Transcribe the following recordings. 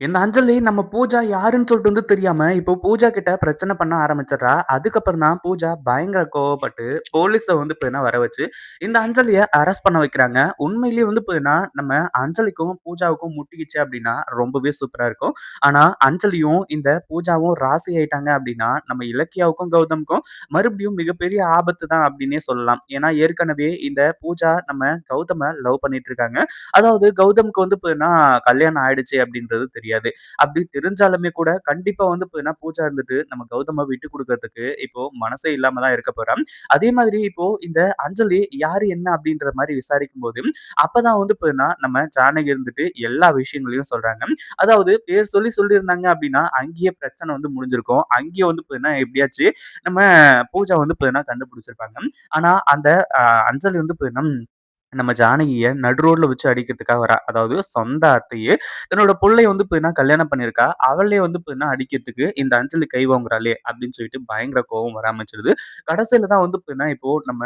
இந்த அஞ்சலி நம்ம பூஜா யாருன்னு சொல்லிட்டு வந்து தெரியாம, இப்போ பூஜா கிட்ட பிரச்சனை பண்ண ஆரம்பிச்சிடுறா அதுக்கப்புறம் தான் பூஜா பயங்கர கோவப்பட்டு போலீஸ வந்து பார்த்தீங்கன்னா வர வச்சு, இந்த அஞ்சலிய அரெஸ்ட் பண்ண வைக்கிறாங்க. உண்மையிலேயே வந்து பார்த்தீங்கன்னா, நம்ம அஞ்சலிக்கும், பூஜாவுக்கும் முட்டிக்கிச்சு அப்படின்னா ரொம்பவே சூப்பரா இருக்கும். ஆனா, அஞ்சலியும் இந்த பூஜாவும் ராசி ஆயிட்டாங்க அப்படின்னா நம்ம இலக்கியாவுக்கும், கௌதமுக்கும் மறுபடியும் மிகப்பெரிய ஆபத்து தான் அப்படின்னே சொல்லலாம். ஏன்னா, ஏற்கனவே இந்த பூஜா நம்ம கௌதம லவ் பண்ணிட்டு இருக்காங்க. அதாவது கௌதமுக்கு வந்து பார்த்தீங்கன்னா, கல்யாணம் ஆயிடுச்சு அப்படின்றது தெரியும் தெரியாது. அப்படி தெரிஞ்சாலுமே கூட கண்டிப்பா வந்து பார்த்தீங்கன்னா, பூஜா இருந்துட்டு நம்ம கௌதம விட்டு குடுக்கறதுக்கு இப்போ மனசே இல்லாம தான் இருக்க போறோம் அதே மாதிரி இப்போ இந்த அஞ்சலி யாரு என்ன அப்படின்ற மாரி விசாரிக்கும்போது, அப்பதான் வந்து பார்த்தீங்கன்னா, நம்ம ஜானகி இருந்துட்டு எல்லா விஷயங்களையும் சொல்றாங்க. அதாவது பேர் சொல்லி சொல்லியிருந்தாங்க அப்படின்னா, அங்கேயே பிரச்சனை வந்து முடிஞ்சிருக்கும். அங்கேயே வந்து பார்த்தீங்கன்னா, எப்படியாச்சு நம்ம பூஜா வந்து பார்த்தீங்கன்னா கண்டுபிடிச்சிருப்பாங்க. ஆனா அந்த அஞ்சலி வந்து பார்த்தீங்கன்னா நம்ம ஜானகிய நடு ரோட்ல வச்சு அடிக்கிறதுக்காக வரா. அதாவது சொந்த அத்தையே தன்னோட பிள்ளைய வந்து பார்த்தீங்கன்னா கல்யாணம் பண்ணியிருக்கா. அவளே வந்து பார்த்தீங்கன்னா அடிக்கிறதுக்கு இந்த அஞ்சலி கை வாங்குறாளே அப்படின்னு சொல்லிட்டு பயங்கர கோவம் வர கடைசியில தான் வந்து பார்த்தீங்கன்னா, இப்போ நம்ம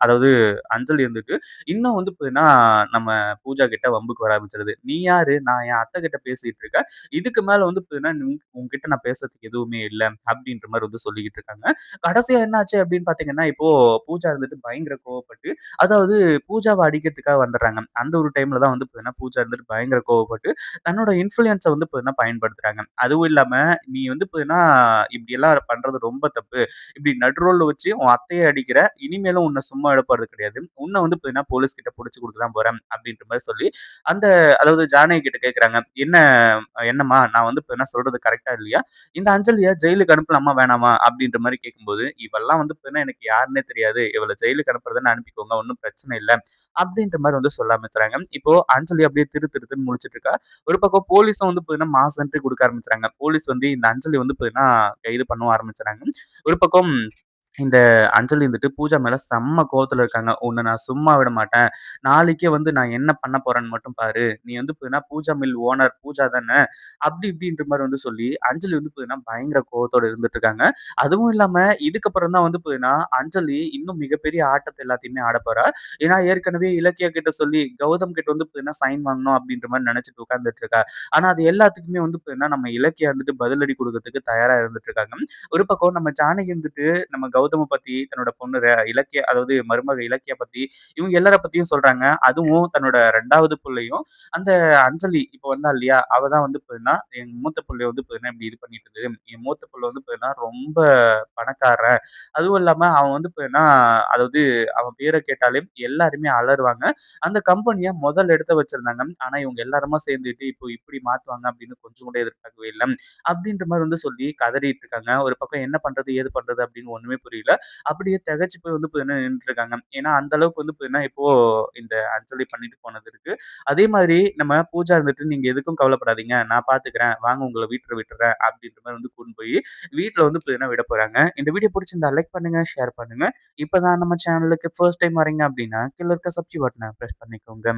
அதாவது அஞ்சலி வந்துட்டு இன்னும் வந்து பார்த்தீங்கன்னா, நம்ம பூஜா கிட்ட வம்புக்கு வர ஆரம்பிச்சுருது. "நீ யாரு? நான் என் அத்தை கிட்ட பேசிட்டு இருக்கேன். இதுக்கு மேல வந்து பார்த்தீங்கன்னா, உங்ககிட்ட நான் பேசுறதுக்கு எதுவுமே இல்லை அப்படின்ற மாதிரி வந்து சொல்லிக்கிட்டு இருக்காங்க. கடைசியா என்னாச்சு அப்படின்னு பார்த்தீங்கன்னா, இப்போ பூஜா இருந்துட்டு பயங்கர கோவப்பட்டு அதாவது பூஜாவை அடிக்கிறதுக்காக வந்துடுறாங்க. அந்த ஒரு டைம்ல தான் வந்து பார்த்தீங்கன்னா, பூஜா இருந்துட்டு பயங்கர கோவப்பட்டு, தன்னோட இன்ஃப்ளூயன்ஸ வந்து பார்த்தீங்கன்னா பயன்படுத்துறாங்க. அதுவும் இல்லாம, "நீ வந்து பார்த்தீங்கன்னா, இப்படியெல்லாம் பண்றது ரொம்ப தப்பு. இப்படி நடுரோல்ல வச்சு உன் அத்தையை அடிக்கிற. இனிமேலும் உன்னை சும்மா எடுப்பறது கிடையாது. உன்னை வந்து பார்த்தீங்கன்னா, போலீஸ் கிட்ட புடிச்சு குடுக்க தான் போறேன்." அப்படின்ற மாதிரி சொல்லி, அந்த அதாவது ஜானகி கிட்ட கேட்கறாங்க. "என்ன என்னம்மா நான் வந்து பார்த்தீங்கன்னா சொல்றது கரெக்டா இல்லையா? இந்த அஞ்சலியா ஜெயிலுக்கு அனுப்பலாமா வேணாமா?" அப்படின்ற மாதிரி கேட்கும்போது, இவெல்லாம் வந்து பார்த்தீங்கன்னா எனக்கு யாருன்னே தெரியாது. இவளை ஜெயிலுக்கு அனுப்புறதுன்னு அனுப்பிக்கோங்க. ஒன்றும் பிரச்சனை இல்லை அப்படின்ற மாதிரி வந்து சொல்ல ஆரம்பிச்சுறாங்க. இப்போ அஞ்சலி அப்படியே திரு திருத்துன்னு முடிச்சிட்டு இருக்கா. ஒரு பக்கம் போலீஸும் வந்து பார்த்தீங்கன்னா, மாஸ் கொடுக்க குடுக்க ஆரம்பிச்சுறாங்க. போலீஸ் வந்து இந்த அஞ்சலி வந்து பார்த்தீங்கன்னா, கைது பண்ணவும் ஆரம்பிச்சுறாங்க. ஒரு பக்கம் இந்த அஞ்சலி இருந்துட்டு பூஜா மேல செம்ம கோவத்துல இருக்காங்க. உன்னை நான் சும்மா விட மாட்டேன். நாளைக்கே வந்து நான் என்ன பண்ண போறேன்னு மட்டும் பாரு. நீ வந்து போதுனா பூஜா மில் ஓனர் பூஜா தானே?" அப்படி இப்படின்ற மாதிரி வந்து சொல்லி, அஞ்சலி வந்து போதுனா பயங்கர கோவத்தோட இருந்துட்டு இருக்காங்க. அதுவும் இல்லாம இதுக்கப்புறம் தான் வந்து போதுனா அஞ்சலி இன்னும் மிகப்பெரிய ஆட்டத்தை எல்லாத்தையுமே ஆடப்போறா ஏன்னா, ஏற்கனவே இலக்கியா கிட்ட சொல்லி, கௌதம் கிட்ட வந்து போதுனா சைன் வாங்கணும் அப்படின்ற மாதிரி நினைச்சிட்டு உட்கார்ந்துட்டு இருக்கா. ஆனா, அது எல்லாத்துக்குமே வந்து போதுனா நம்ம இலக்கியா வந்துட்டு பதிலடி கொடுக்கறதுக்கு தயாரா இருந்துட்டு இருக்காங்க. ஒரு பக்கம் நம்ம ஜானகி வந்துட்டு நம்ம கௌதம் பத்தி, தன்னோட பொண்ணு இலக்கிய அதாவது மருமக இலக்கிய பத்தி, இவங்க எல்லார பத்தியும் சொல்றாங்க. அதுவும் தன்னோட ரெண்டாவது பிள்ளையும் அந்த அஞ்சலி இப்ப வந்தா இல்லையா? அவ தான் வந்து பாத்தீங்கன்னா என் மூத்த பிள்ளை வந்து பாத்தீங்கன்னா இப்படி இது பண்ணிட்டு இருந்தது. என் மூத்த பிள்ளை வந்து பாத்தீங்கன்னா ரொம்ப பணக்காரன். அதுவும் இல்லாம அவன் வந்து பாத்தீங்கன்னா அதாவது அவன் பேரை கேட்டாலே எல்லாருமே அலறுவாங்க. அந்த கம்பெனியை முதல் எடுத்து வச்சிருந்தாங்க. ஆனா, இவங்க எல்லாருமா சேர்ந்துட்டு இப்போ இப்படி மாத்துவாங்க அப்படின்னு கொஞ்சம் கூட எதிர்பார்க்கவே இல்லை அப்படின்ற மாதிரி வந்து சொல்லி கதறிட்டு இருக்காங்க. ஒரு பக்கம் என்ன பண்றது? ஏது பண்றது? அப்படின்னு ஒண்ணுமே புரியல. அப்படியே திகைச்சு போய் வந்து பார்த்தீங்கன்னா நின்னுட்டு இருக்காங்க. ஏன்னா, அந்த அளவுக்கு வந்து பார்த்தீங்கன்னா, இப்போ இந்த அஞ்சலி பண்ணிட்டு போனது இருக்கு. அதே மாதிரி நம்ம பூஜா இருந்துட்டு, "நீங்க எதுக்கும் கவலைப்படாதீங்க. நான் பாத்துக்கிறேன் வாங்க உங்களை வீட்டில் விட்டுறேன் அப்படின்ற மாதிரி வந்து கொண்டு போய் வீட்டில் வந்து பார்த்தீங்கன்னா விட போறாங்க. இந்த வீடியோ பிடிச்சிருந்தா லைக் பண்ணுங்க, ஷேர் பண்ணுங்க. இப்பதான் நம்ம சேனலுக்கு ஃபர்ஸ்ட் டைம் வரீங்க அப்படின்னா, கீழே இருக்க சப்ஸ்கிரைப் பட்டனை ப்ரெஸ் பண்ணிக்கோங்க.